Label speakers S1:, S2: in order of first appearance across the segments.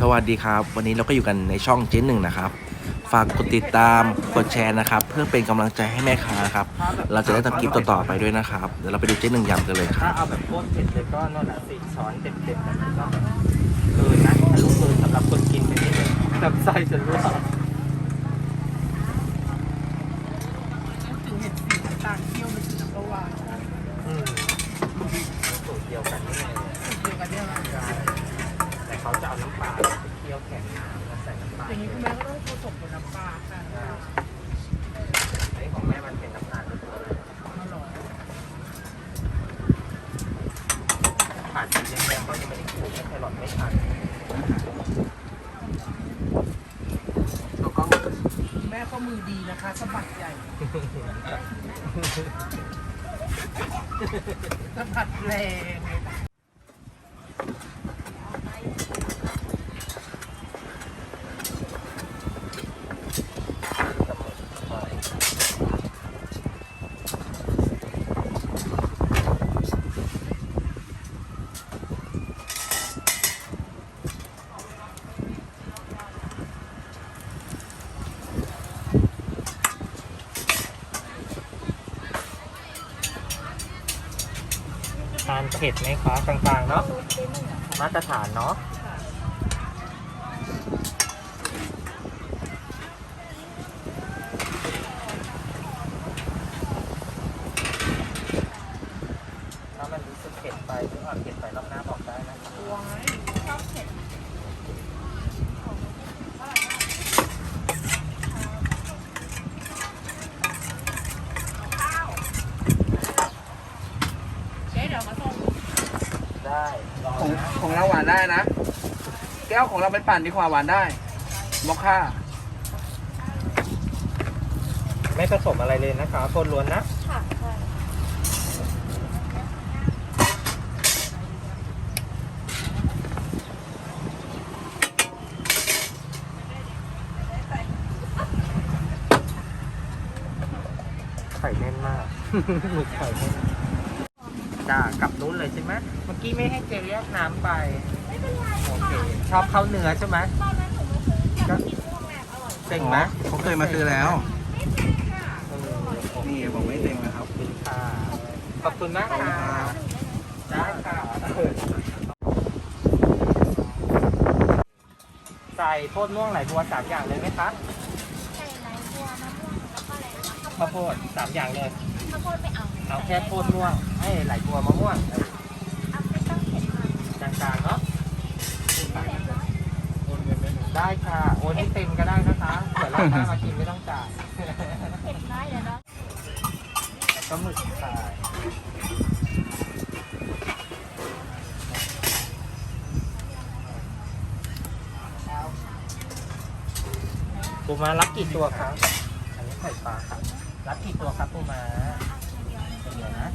S1: สวัสดีครับ วันนี้เราก็อยู่กันในช่องเจ๊หนึ่งนะครับ ฝากกดติดตามกดแชร์นะครับ เพื่อเป็นกำลังใจให้แม่ค้าครับ เราจะได้ทำคลิปต่อๆไปด้วยนะครับ เดี๋ยวเราไปดูเจ๊หนึ่งยำกันเลยค
S2: ถ้า
S1: รับ
S2: เอาแบบโคตรเผ็ดเลยก็นั่นแหละสี่ช้อนเต็มๆแบบนี้ก็เกินนะทะลุเกินสำหรับคนกินไปนิดนึงแบบไส้จะรั่ว
S3: ถึงเห็ดสีน้ำตาลเคี่ยวมันถึงน้ำปลาหวาน
S2: อืมสูตรเดียวกันนี่เลย
S3: สูตรเดียวกันเนี่ยนะ
S2: ใช่แต่เขาจะเอาน้ำปลาไปเคี่ยวแข็งน้ำแล้วใส่น้ำปลา
S3: อย่างนี้คุณแม่ก็ต้องผสมกับน้ำปลาค่ะ
S2: ไอ้ของแม่มันเป็นน้ำตาลล้วนๆเลย
S3: อร่อย
S2: ผ่านสีแดงๆก็ยังไม่ได้ขูดไม่ แครอทไม่ทันตัวกล้อง
S3: แม่ก็มือดีนะคะสะบัดใหญ่สะบัดแรง
S2: ทานเผ็ดไหมคะกลางๆเนาะมาตรฐานเนาะถ้ามันรู้สึกเผ็ดไปหรือว่าเผ็ดไปรอบหน้าบอกได้นะ
S3: ว้ายเจ๊เดี๋ยวมาส่ง
S2: ได้รอ
S4: ของ
S2: นะ
S4: ของเราหวานได้นะ แก้วของเราเป็นปั่นดีกว่าหวานได้มอคค่า
S2: ไม่ผสมอะไรเลยนะคะคนล้วนนะ
S3: ค่ะใช่
S2: ไข่แน่นมาก หมึกไข่แน่นจ้ากลับนู้นเลยใช่ไหมเมื่อกี้ไม่ให้เจแยกน้ำไป
S3: ไม่เป็นไร
S2: โอเคชอบเข้าเนื้อใช่ไหม
S3: ตอนนั้นหนูมาซื้ออยากกินพวกแม่อร่อย
S2: เต็งไหม
S4: เขาเคยมาซื้อแล้ว
S2: เออโอเค
S4: นี่บอกไม่เต็มนะครับ
S2: ขอบคุณค่ะขอบคุณมากค่ะได้ค่ะใส่โพดม่วงไหลบัวสามอย่างเลยไหมคะ
S3: ไก่ไหลบัวมะม่วงแล้วก็อะไรนะคะ
S2: ข้าวโพดสามอย่างเลย
S3: ข้าวโพดไม่เอา
S2: เอาแค่โพดม่วงไอ้ยไหลบัวมะม่วงเออ
S3: เอาไม่ต้องเผ็ดมาก
S2: กลางๆเนาะ
S3: ไม่เผ็ดน้อย
S2: ได้ค่ะ โอนให้เต็มก็ได้นะคะเดี๋ยวรอบหน้ามากินไม่ต้องจ่าย
S3: เผ็ดน้อยเดี๋ยวเนาะ
S2: แล้วก็หมึกค่ะปูมารับกี่ตัวครับ อันนี้ไข่ปลาครับ รับกี่ตัวครับปูมาเดี๋ยวนะ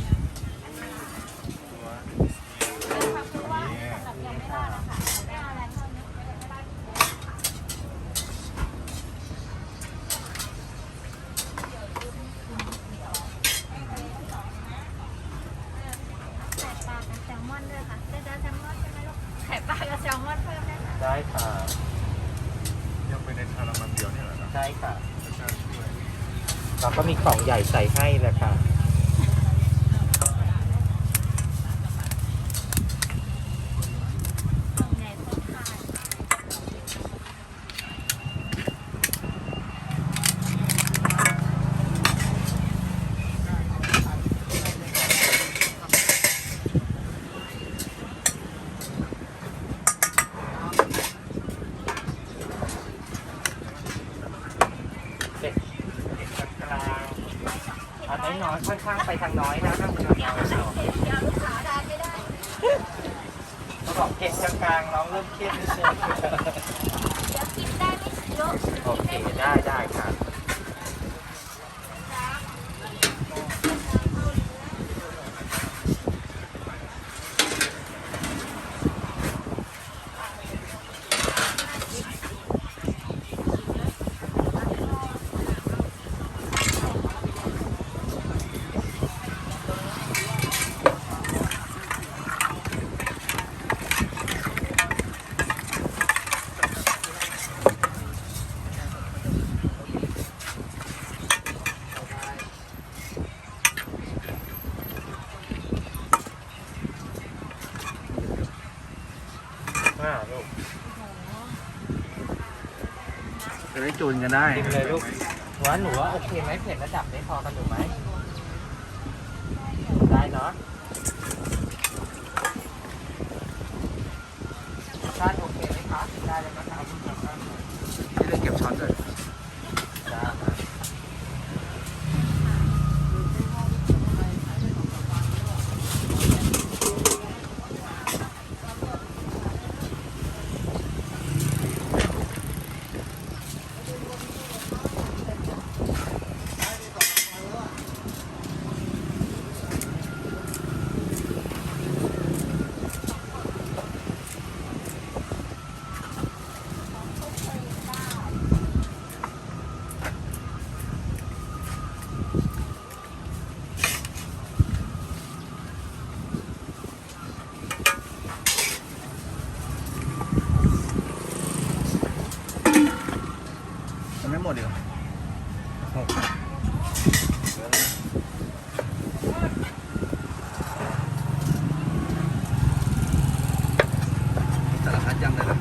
S5: จู
S2: น
S3: กันได้
S2: ชิมเลยลูกว่าหนูว่าโอเคไหมเผ็ดระดับนี้พอกันหนูไหมได้เนาะรสชาติโอเคไหมคะได้เลยนะครับ
S4: ที่ได้เก็บช้อนเลย
S2: ได้
S4: มันไม่หมดอีกเหรอสารพัดยำเลยนะ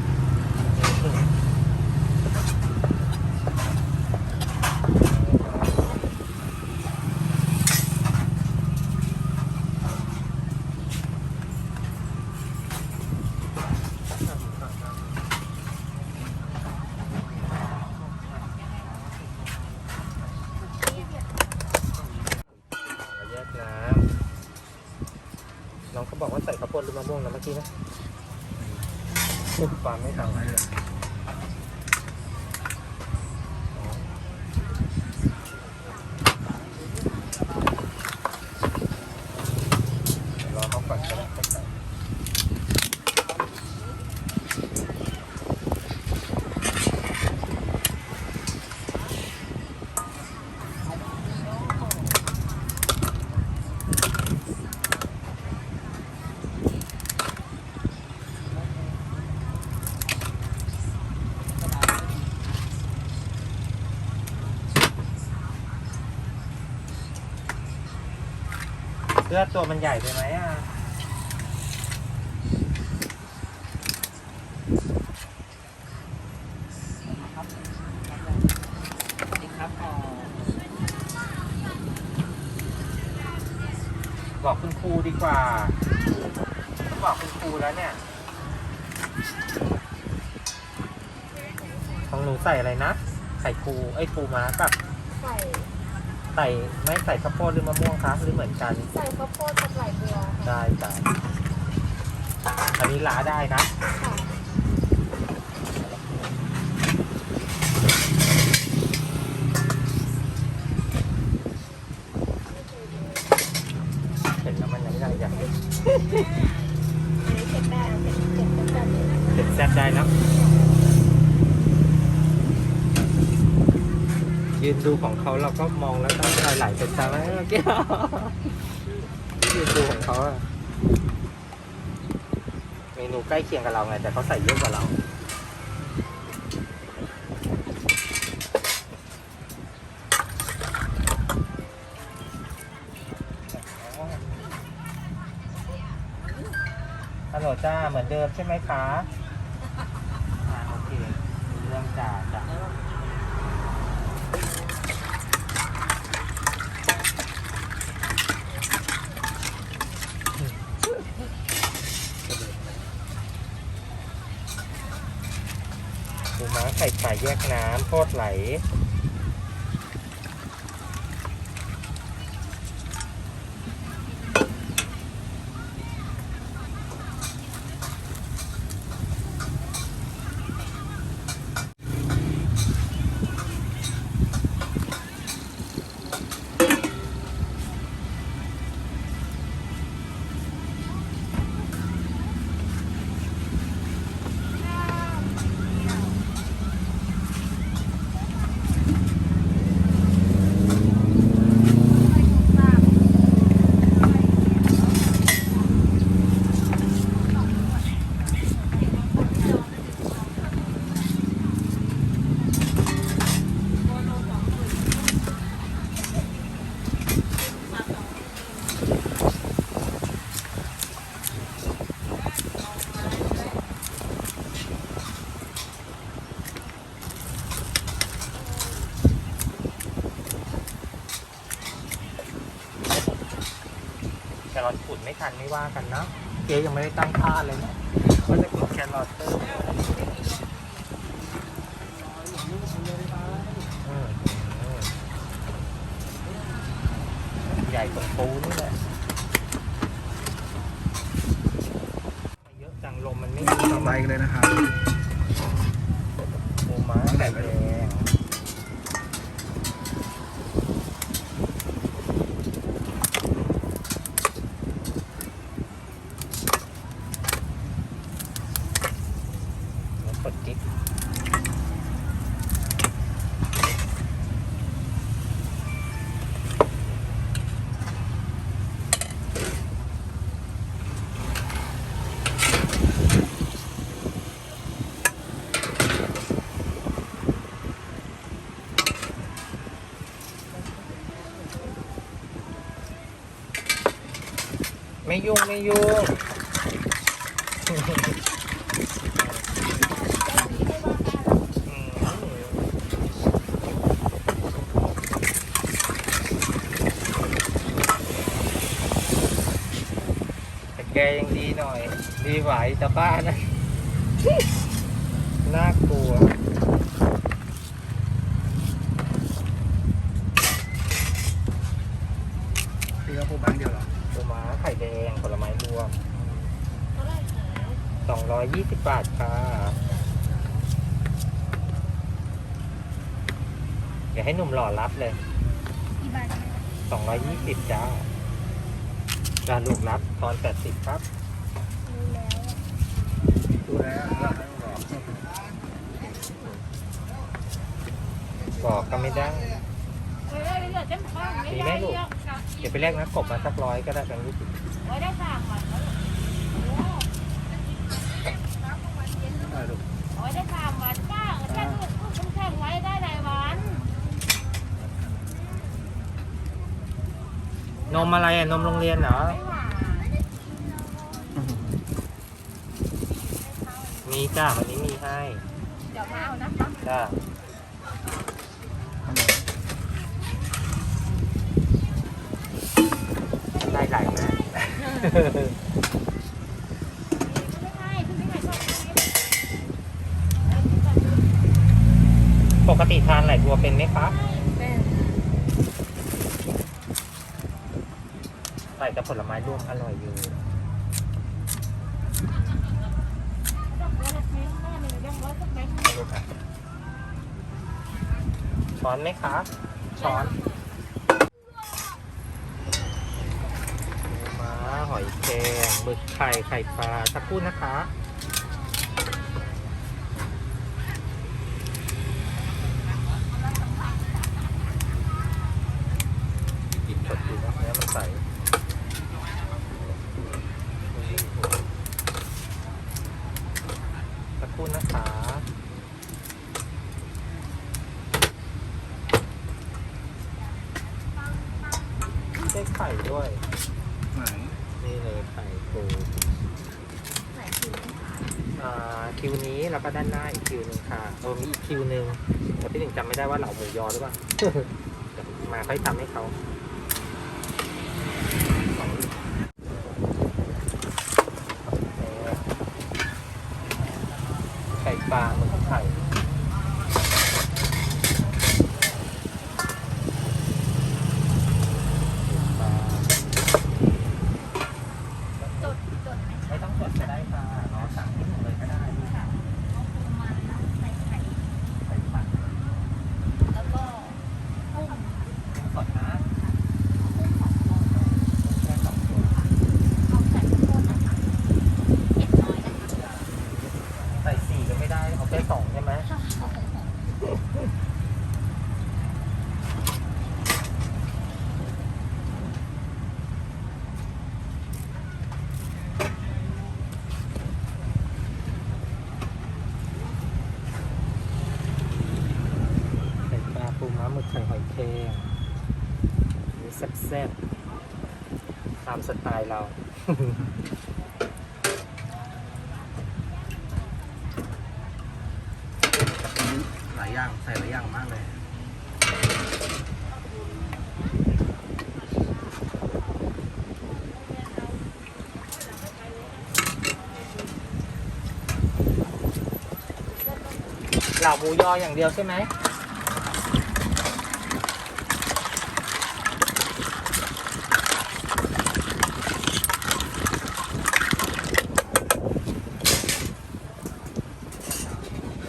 S2: แยกน้ำน้องเขาบอกว่าใส่ข้าวโพดหรือ มะม่วงนะเมื่อกี้นะปานไม่ทันรอเขาก่อนก็ได้ค่อยใส่ เสื้อตัวมันใหญ่ไปไหมอะบอกคุณครูดีกว่าต้องบอกคุณครูแล้วเนี่ย ของหนูใส่อะไรนะใส่ปูไอ้ปูม้ากับ
S3: ใส่
S2: ใส่ไม่ใส่ข้าวโพดหรือมะม่วงคะหรือเหมือนกัน
S3: ใส่ข้าวโพดกับไหลบัวค่ะ
S2: ได้จ้ะอันนี้ล้าได้นะ
S3: ค่ะ
S2: ยื
S3: นดู
S2: ของเขาเราก็มองแล้วต้องใจไหลเป็นจ้าไหมเมื่อกี้ยืนดูของเขาอะเมนูใกล้เคียงกับเราไง แต่เขาใส่เยอะกว่าเราฮัลโหลจ้าเหมือนเดิมใช่ไหมคะ อ่าโอเค เรื่องจ้าจ้าปูม้ายแยกน้ำโคตรไหล ว่ากันนะเจ๊ยังไม่ได้ตั้งค่าเลยนะว่าจะกดแครอทเติมอืมอืมใหญ่ตรงปูนี่แหละเยอะจังลมมันไม่ดี
S4: ต่อไปกันเลยนะครับ
S2: ปูม้าไข่แดงแล้วกดจิ๊ก ไม่ยุ่งไม่ยุ่งแต่แกยังดีหน่อย ดีไหวแต่บ้านนะ น่ากลัว
S4: พี่ก็พูดแบงค์เดียวเหรอ
S2: ปูม้าไข่แดงผลไม้รวม
S3: เท่าไหร่คะ
S2: สองร้อ ยยี่สิบบาทค่ะเดี๋ยวให้หนุ่มหล่อรับเลย
S3: กี่บาทคะ
S2: สองร้อยยี่สิบจ้าจาลูกรับตอนแปดสิบครับ
S3: รู้แล้ว
S4: ดูแล้วแล้วไม่ต้องรอ
S2: บอกก็ไม่ได้
S3: เฮ้ยเดี๋ยวเต็มข้างไม่
S2: มีไหม
S3: ได้
S2: ลูก
S3: เยอะค่ะ
S2: เดี๋ยวไปแลกนักกบมาสักร้อยก็ได้แบงค์ยี่สิบ
S3: โอ้ยได้สามวันแล้วโอ้
S4: ได้ ลูก
S3: โอ้ยได้สามวันป้าเออแค่ลูกคุณแข่งไว้ได้หลายวัน
S2: นมอะไรอะนมโรงเรียนเหรอ
S3: ไม่หวาน
S2: มีจ้าวันนี้มีให้
S3: เดี๋ยวมาเอานะคะ
S2: จ้าได้หลายแม่
S3: ไม่ให้คุณไม่ให้ชอบกิน
S2: ป กติทานไหลบัวเป็นไหมคะ
S3: เป็น
S2: ใส่กับผลไม้รวมอร่อยอยู่
S3: ดอกบัวเล็กๆแม่หนึ่งยังร้อยสักแบ
S2: ช้อนไหมคะช้อนม้าหอยแครงหมึกไข่ไข่ปลาสักครู่นะคะ กินสดดีนะเนื้อมันใสสักครู่นะคะ ได้ไข่ด้วย
S4: ไหน
S2: นี่เลยไข่ปู
S3: ใส่คิว
S2: อ่าคิวนี้แล้วก็ด้านหน้าอีกคิวหนึ่งค่ะเออมีอีกคิวหนึ่งแต่พี่หนึ่งจำไม่ได้ ว่าเหล่าหมูยอหรือเปล่าวมาค่อยทำให้เขาไข่ปลาหมึกไข่ปลา
S3: จดจดไหม
S2: ไม่ต้องกดก็ได้ค่ะรอสั่งที่หนึ่งเลยก็ได้
S3: ค่ะเอาปูมาใส่ไข่
S2: ไข่ปลา
S3: แล้วก็กุ้ง
S2: สดนะ
S3: กุ้งของตัว
S2: แค่สองตัว
S3: เอาใส่ข้าวโพดนะคะเผ็ดน้อยนะคะ
S2: ใส่สี่ก็ไม่ได้ เอาแค่ สองใช่ไหมไข่ปลาปูม้าหมึกไข่หอยแครงนี่แซ่บๆตามสไตล์เรา
S4: หลายอย่างใส่หลายอย่างมากเลย
S2: เหล่าหมูยออย่างเดียวใช่ไหม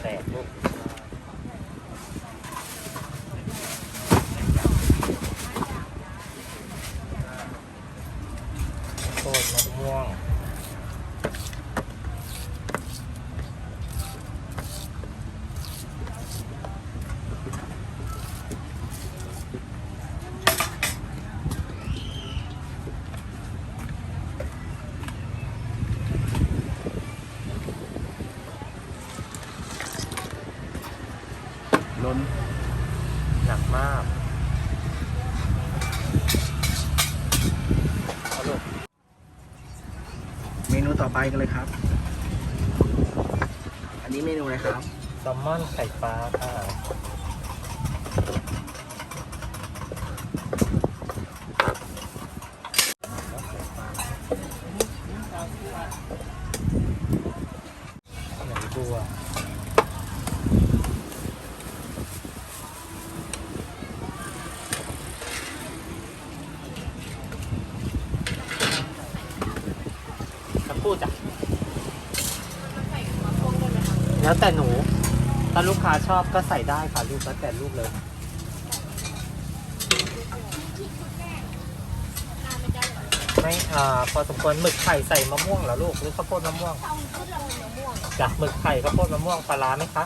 S2: แตกลูกโคตรมะม่วง
S1: ล้น
S2: หนักมากเอาลูก
S1: เมนูต่อไป กันเลยครับ อันนี้เมนูอะไรครับ
S2: แซลมอนไข่ปลาค่ะไหนบัวสักครู่จ้ะ แล้วแต่หนู ถ้าลูกค้าชอบก็ใส่ได้ค่ะลูกแล้วแต่ลูกเลย ไม่อ่าพอสมควรหมึกไข่ใส่มะม่วงเหรอลูกหรือข้าวโพดมะม่วงจ้ะหมึกไข่ข้าวโพดมะม่วงปลาร้าไหมคะ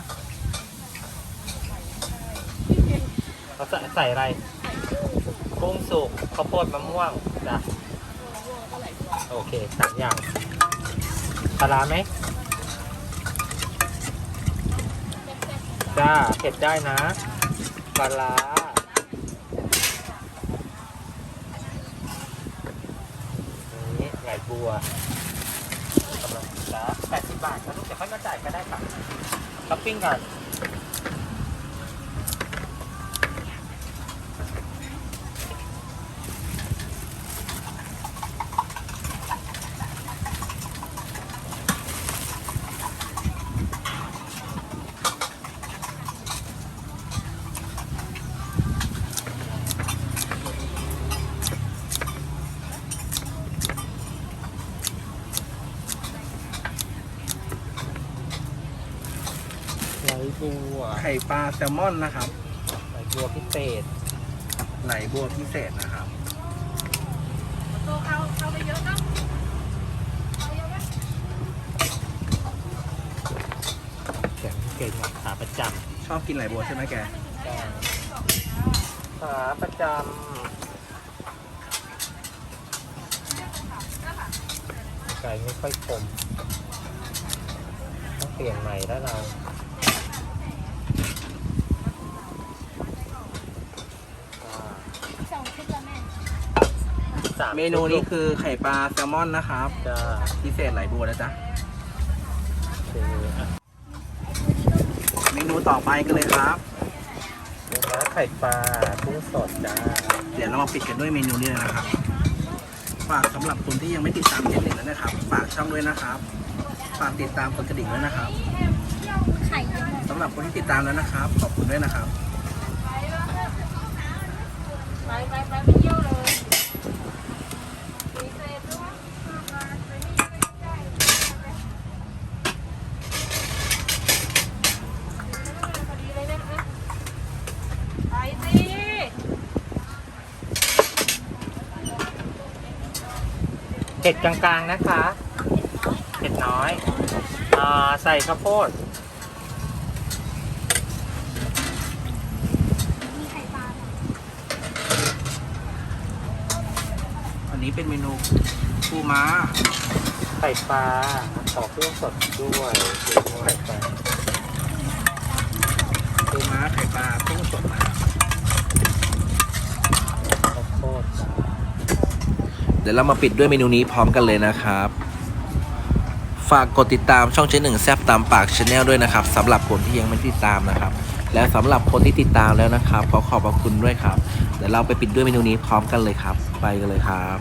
S2: เราใส่ใส่อะไรกุ้งสุกข้าวโพดมะม่วงจ้ะโอเคสามอย่างปลาร้าไหม จ้าเผ็ดได้นะปลาร้านี่ไหลบัวกำลังจ้าแปดสิบบาทนะลูกจะค่อยมาจ่ายก็ได้ค่ะท็อปปิ้งก่อนไหลบั ว
S1: ไข่ปลาแซลมอนนะครับ
S2: ไหลบัวพิเศษ
S1: ไหลบัวพิเศษนะครับ
S3: โตเอาเอาไปเยอะเนาะเอาเยอะไหม
S2: เก่งเก่งอะขาประจ
S1: ชอบกินไหลบัวใช่ไหมแกำ
S2: ขาประจำไก่ไม่ค่อยคมต้องเปลี่ยนใหม่แล้วเรา
S3: สองชุดละแม่
S2: สาม
S1: เมนูนี้คือไข่ปลาแซลมอนนะครับ
S2: จะ
S1: พิเศษไหลบัวนะจ๊ะ
S2: คืออะ
S1: เมนูต่อไปกันเลยครับ
S2: เนื้อไข่ปลากุ้งสดจ้า
S1: เดี๋ยวเรามาปิดกันด้วยเมนูนี้เลยนะครับ ฝากสำหรับคนที่ยังไม่ติดตามเจนหนึ่งแล้วนะครับ ฝากช่องด้วยนะครับ ฝากติดตามกดกระดิ่งด้วยนะครับ
S3: ไข่เยอะ
S1: สำหรับคนที่ติดตามแล้วนะครับ ขอบคุณด้วยนะครับ
S3: ไปไปไปไปเยี่ยวเลยมีเศษด้วยมาไปนี่ไม่ได้พอดีเลยนะไปสิ
S2: เผ็ดกลางๆนะคะ เผ็ดน้อยอ่าใส่ข้าวโพด
S1: อันนี้เป็นเมนูปูม้า
S2: ไข่ปลาขอเครื่องสดด้วยไข่ปลา
S1: ปูม้าไข่ปลากุ้งสดนะครับ
S2: ข้าวโพดจ้า
S1: เดี๋ยวเรามาปิดด้วยเมนูนี้พร้อมกันเลยนะครับ ฝากกดติดตามช่องเจ๊หนึ่งแซบตามปากชาแนลด้วยนะครับสำหรับคนที่ยังไม่ติดตามนะครับ และสำหรับคนที่ติดตามแล้วนะครับ ขอขอบพระคุณด้วยครับเดี๋ยวเราไปปิดด้วยเมนูนี้พร้อมกันเลยครับ ไปกันเลยครับ